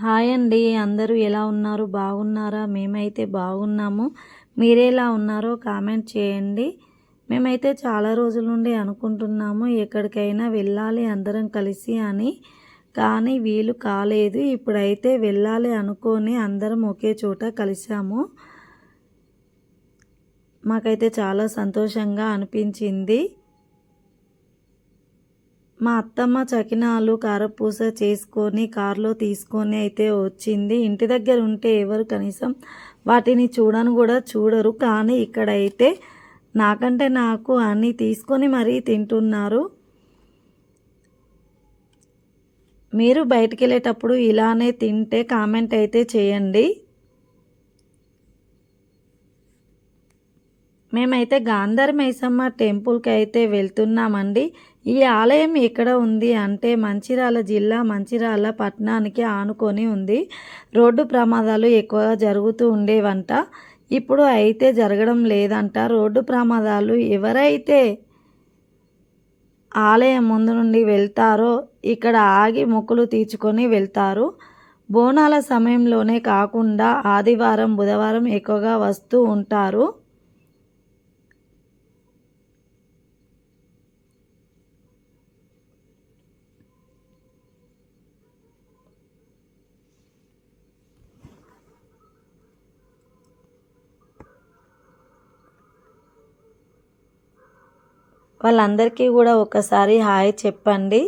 Hi అండి. అందరూ ఎలా ఉన్నారు? బాగున్నారా? మేమైతే బాగున్నాము. మీరేలా ఉన్నారో కామెంట్ చేయండి. మేమైతే చాలా రోజుల నుండి అనుకుంటున్నాము ఎక్కడికైనా వెళ్ళాలి అందరం కలిసి అని. కానీ వీలు కాలేదు. ఇప్పుడైతే వెళ్ళాలి అనుకొని అందరం ఒకే చోట కలిసాము మాకైతే చాలా సంతోషంగా అనిపించింది. మా అత్తమ్మ చకినాలు కారపూస చేసుకొని కారులో తీసుకొని అయితే వచ్చింది. ఇంటి దగ్గర ఉంటే ఎవరు కనీసం వాటిని చూడను కూడా చూడరు. కానీ ఇక్కడైతే నాకంటే నాకు అన్నీ తీసుకొని మరీ తింటున్నారు. మీరు బయటికి వెళ్ళేటప్పుడు ఇలానే తింటే కామెంట్ అయితే చేయండి. మేమైతే గాంధర్ మైసమ్మ టెంపుల్కి అయితే వెళ్తున్నామండి. ఈ ఆలయం ఎక్కడ ఉంది అంటే మంచిర్యాల జిల్లా మంచిర్యాల పట్టణానికి ఆనుకొని ఉంది. రోడ్డు ప్రమాదాలు ఎక్కువగా జరుగుతూ ఉండేవంట. ఇప్పుడు అయితే జరగడం లేదంట. రోడ్డు ప్రమాదాలు ఎవరైతే ఆలయం ముందు నుండి వెళ్తారో ఇక్కడ ఆగి మొక్కులు తీర్చుకొని వెళ్తారు. బోనాల సమయంలోనే కాకుండా ఆదివారం బుధవారం ఎక్కువగా వస్తూ ఉంటారు. వాళ్ళందరికీ కూడా ఒకసారి హాయ్ చెప్పండి.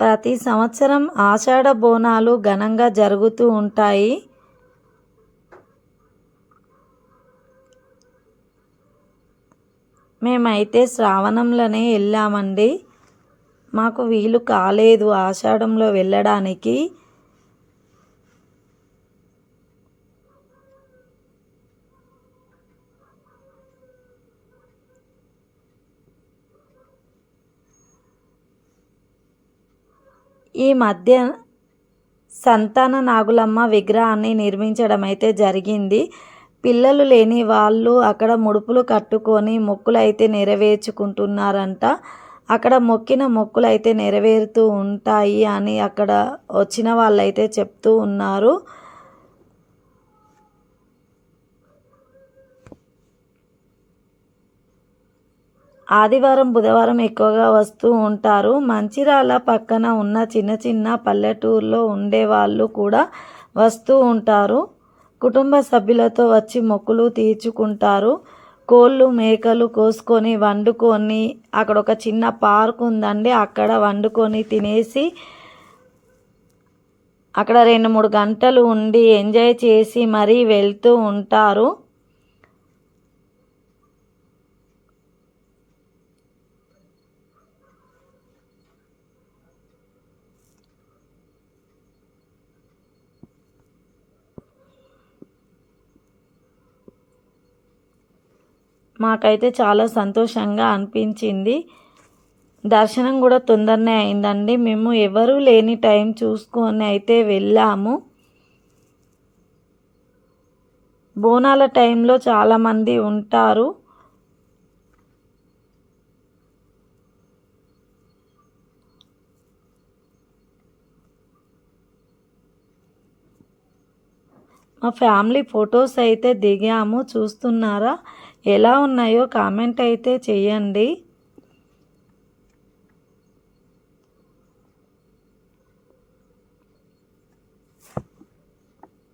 ప్రతి సంవత్సరం ఆషాఢ బోనాలు ఘనంగా జరుగుతూ ఉంటాయి. మేమైతే శ్రావణంలోనే వెళ్ళామండి. మాకు వీలు కాలేదు ఆషాఢంలో వెళ్ళడానికి. ఈ మధ్య సంతాన నాగులమ్మ విగ్రహాన్ని నిర్మించడం అయితే జరిగింది. పిల్లలు లేని వాళ్ళు అక్కడ ముడుపులు కట్టుకొని మొక్కులు అయితే నెరవేర్చుకుంటున్నారంట. అక్కడ మొక్కిన మొక్కులు అయితే నెరవేరుతూ ఉంటాయి అని అక్కడ వచ్చిన వాళ్ళైతే చెప్తూ ఉన్నారు. ఆదివారం బుధవారం ఎక్కువగా వస్తూ ఉంటారు. మంచిర్యాల పక్కన ఉన్న చిన్న చిన్న పల్లెటూరులో ఉండే వాళ్ళు కూడా వస్తూ ఉంటారు. కుటుంబ సభ్యులతో వచ్చి మొక్కులు తీర్చుకుంటారు. కోళ్ళు మేకలు కోసుకొని వండుకొని అక్కడ ఒక చిన్న పార్క్ ఉందండి. అక్కడ వండుకొని తినేసి అక్కడ రెండు మూడు గంటలు ఉండి ఎంజాయ్ చేసి మరీ వెళ్తూ ఉంటారు. మాకైతే చాలా సంతోషంగా అనిపించింది. దర్శనం కూడా తొందరనే అయిందండి. మేము ఎవరూ లేని టైం చూసుకొని అయితే వెళ్ళాము. బోనాల టైంలో చాలామంది ఉంటారు. మా ఫ్యామిలీ ఫొటోస్ అయితే దిగాము. చూస్తున్నారా? ఎలా ఉన్నాయో కామెంట్ అయితే చేయండి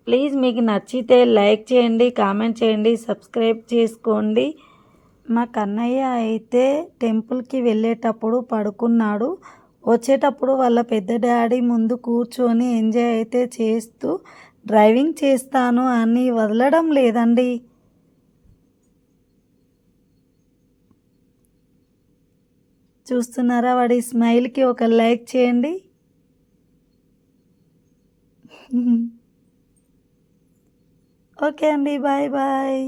ప్లీజ్ మీకు నచ్చితే లైక్ చేయండి కామెంట్ చేయండి సబ్స్క్రైబ్ చేసుకోండి. మా కన్నయ్య అయితే టెంపుల్కి వెళ్ళేటప్పుడు పడుకున్నాడు. వచ్చేటప్పుడు వాళ్ళ పెద్ద డాడీ ముందు కూర్చొని ఎంజాయ్ అయితే చేస్తూ డ్రైవింగ్ చేస్తాను అని వదలడం లేదండి. చూస్తున్నారా? వాడి స్మైల్కి ఒక లైక్ చేయండి. ఓకే అండి. Bye bye.